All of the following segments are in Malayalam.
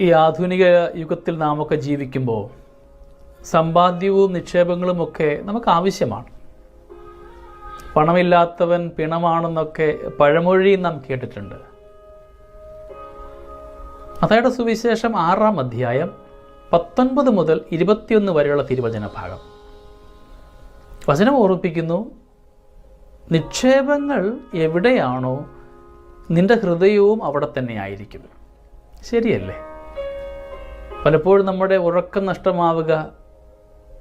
ഈ ആധുനിക യുഗത്തിൽ നാമൊക്കെ ജീവിക്കുമ്പോൾ സമ്പാദ്യവും നിക്ഷേപങ്ങളും ഒക്കെ നമുക്ക് ആവശ്യമാണ്. പണമില്ലാത്തവൻ പിണമാണെന്നൊക്കെ പഴമൊഴി നാം കേട്ടിട്ടുണ്ട്. അതായത് സുവിശേഷം ആറാം അധ്യായം പത്തൊൻപത് മുതൽ ഇരുപത്തിയൊന്ന് വരെയുള്ള തിരുവചന ഭാഗം. വചനം ഓർമ്മിപ്പിക്കുന്നു നിക്ഷേപങ്ങൾ എവിടെയാണോ നിന്റെ ഹൃദയവും അവിടെ തന്നെ ആയിരിക്കും. ശരിയല്ലേ? പലപ്പോഴും നമ്മുടെ ഉറക്കം നഷ്ടമാവുക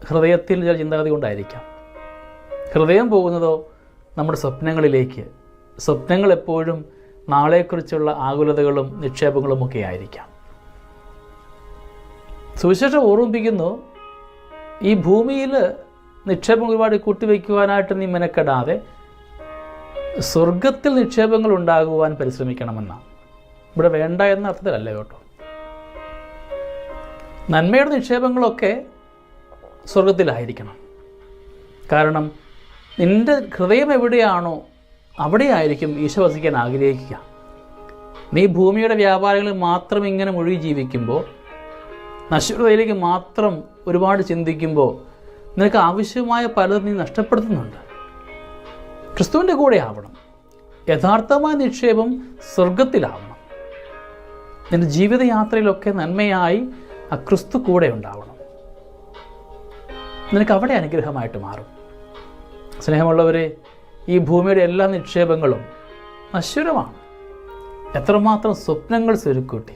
ഹൃദയത്തിൽ ചില ചിന്താഗതി കൊണ്ടായിരിക്കാം. ഹൃദയം പോകുന്നതോ നമ്മുടെ സ്വപ്നങ്ങളിലേക്ക് സ്വപ്നങ്ങൾ എപ്പോഴും നാളെക്കുറിച്ചുള്ള ആകുലതകളും നിക്ഷേപങ്ങളും ഒക്കെ ആയിരിക്കാം. സുവിശേഷം ഓർമ്മിപ്പിക്കുന്നു ഈ ഭൂമിയിൽ നിക്ഷേപം ഒരുപാട് കൂട്ടിവെക്കുവാനായിട്ട് നീ മെനക്കെടാതെ സ്വർഗത്തിൽ നിക്ഷേപങ്ങൾ ഉണ്ടാകുവാൻ പരിശ്രമിക്കണമെന്നാണ്. ഇവിടെ വേണ്ട എന്ന അർത്ഥത്തിലല്ല കേട്ടോ. നന്മയുടെ നിക്ഷേപങ്ങളൊക്കെ സ്വർഗത്തിലായിരിക്കണം കാരണം നിന്റെ ഹൃദയം എവിടെയാണോ അവിടെയായിരിക്കും ഈശോ വസിക്കാൻ ആഗ്രഹിക്കുക. നീ ഭൂമിയുടെ വ്യാപാരങ്ങളിൽ മാത്രം ഇങ്ങനെ മുഴുകി ജീവിക്കുമ്പോൾ നശ്വരതയിലേക്ക് മാത്രം ഒരുപാട് ചിന്തിക്കുമ്പോൾ നിനക്ക് ആവശ്യമായ പലതും നീ നഷ്ടപ്പെടുത്തുന്നുണ്ട്. ക്രിസ്തുവിന്റെ കൂടെ ആവണം. യഥാർത്ഥമായ നിക്ഷേപം സ്വർഗത്തിലാവണം നിന്റെ ജീവിതയാത്രയിലൊക്കെ നന്മയായി ആ ക്രിസ്തു കൂടെ ഉണ്ടാവണം. നിനക്ക് അവിടെ അനുഗ്രഹമായിട്ട് മാറും. സ്നേഹമുള്ളവരെ ഈ ഭൂമിയുടെ എല്ലാ നിക്ഷേപങ്ങളും നശ്വരമാണ്. എത്രമാത്രം സ്വപ്നങ്ങൾ സ്വരുക്കൂട്ടി.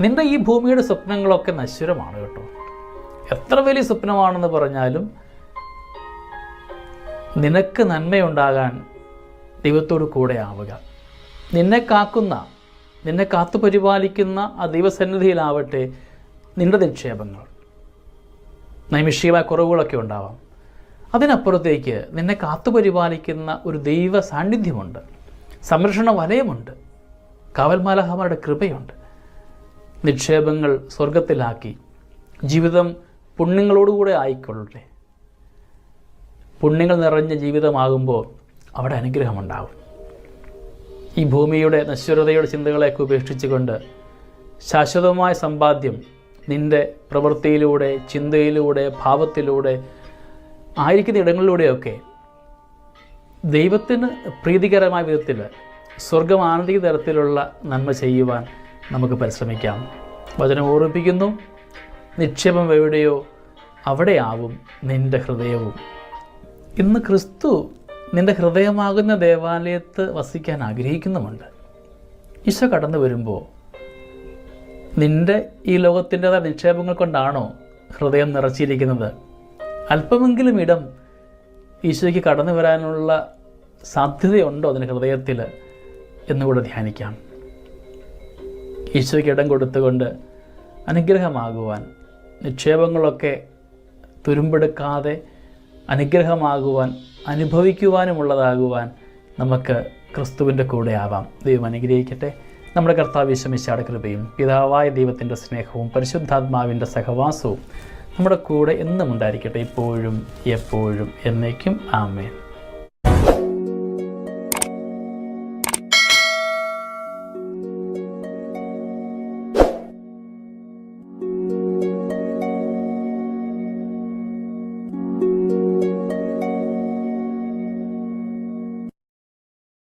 നിന്റെ ഈ ഭൂമിയുടെ സ്വപ്നങ്ങളൊക്കെ നശ്വരമാണ് കേട്ടോ. എത്ര വലിയ സ്വപ്നമാണെന്ന് പറഞ്ഞാലും നിനക്ക് നന്മയുണ്ടാകാൻ ദൈവത്തോട് കൂടെ ആവുക. നിന്നെ കാക്കുന്ന നിന്നെ കാത്തു പരിപാലിക്കുന്ന ആ ദൈവസന്നിധിയിലാവട്ടെ നിന്റെ നിക്ഷേപങ്ങൾ. നൈമിഷികമായ കുറവുകളൊക്കെ ഉണ്ടാവാം. അതിനപ്പുറത്തേക്ക് നിന്നെ കാത്തു പരിപാലിക്കുന്ന ഒരു ദൈവ സാന്നിധ്യമുണ്ട്. സംരക്ഷണ വലയമുണ്ട്. കാവൽമാലഹമാരുടെ കൃപയുണ്ട്. നിക്ഷേപങ്ങൾ സ്വർഗത്തിലാക്കി ജീവിതം പുണ്യങ്ങളോടുകൂടെ ആയിക്കൊള്ളട്ടെ. പുണ്യങ്ങൾ നിറഞ്ഞ ജീവിതമാകുമ്പോൾ അവിടെ അനുഗ്രഹമുണ്ടാകും ഈ ഭൂമിയുടെ നശ്വരതയുടെ ചിന്തകളെയൊക്കെ ഉപേക്ഷിച്ചുകൊണ്ട് ശാശ്വതമായ സമ്പാദ്യം നിന്റെ പ്രവൃത്തിയിലൂടെ ചിന്തയിലൂടെ ഭാവത്തിലൂടെ ആയിരിക്കുന്ന ഇടങ്ങളിലൂടെയൊക്കെ ദൈവത്തിന് പ്രീതികരമായ വിധത്തിൽ സ്വർഗം ആനന്ദിക തരത്തിലുള്ള നന്മ ചെയ്യുവാൻ നമുക്ക് പരിശ്രമിക്കാം. വചനം ഓർമ്മിപ്പിക്കുന്നു. നിക്ഷേപം എവിടെയോ അവിടെയാവും നിന്റെ ഹൃദയവും. ഇന്ന് ക്രിസ്തു നിന്റെ ഹൃദയമാകുന്ന ദേവാലയത്ത് വസിക്കാൻ ആഗ്രഹിക്കുന്നുമുണ്ട്. ഈശോ കടന്നു വരുമ്പോൾ നിന്റെ ഈ ലോകത്തിന്റെതായ നിക്ഷേപങ്ങൾ കൊണ്ടാണോ ഹൃദയം നിറച്ചിരിക്കുന്നത്? അല്പമെങ്കിലും ഇടം ഈശോയ്ക്ക് കടന്നു വരാനുള്ള സാധ്യതയുണ്ടോ അതിന്റെ ഹൃദയത്തിൽ എന്നുകൂടെ ധ്യാനിക്കാം. ഈശോയ്ക്ക് ഇടം കൊടുത്തുകൊണ്ട് അനുഗ്രഹമാകുവാൻ നിക്ഷേപങ്ങളൊക്കെ തുരുമ്പെടുക്കാതെ അനുഗ്രഹമാകുവാൻ അനുഭവിക്കുവാനുമുള്ളതാകുവാൻ നമുക്ക് ക്രിസ്തുവിന്റെ കൂടെ ആവാം. ദൈവം അനുഗ്രഹിക്കട്ടെ. നമ്മുടെ കർത്താവ് വിശമിച്ചാട് കൃപയും പിതാവായ ദൈവത്തിന്റെ സ്നേഹവും പരിശുദ്ധാത്മാവിന്റെ സഹവാസവും നമ്മുടെ കൂടെ എന്നും ഉണ്ടായിരിക്കട്ടെ. ഇപ്പോഴും എപ്പോഴും എന്നേക്കും. ആമേൻ.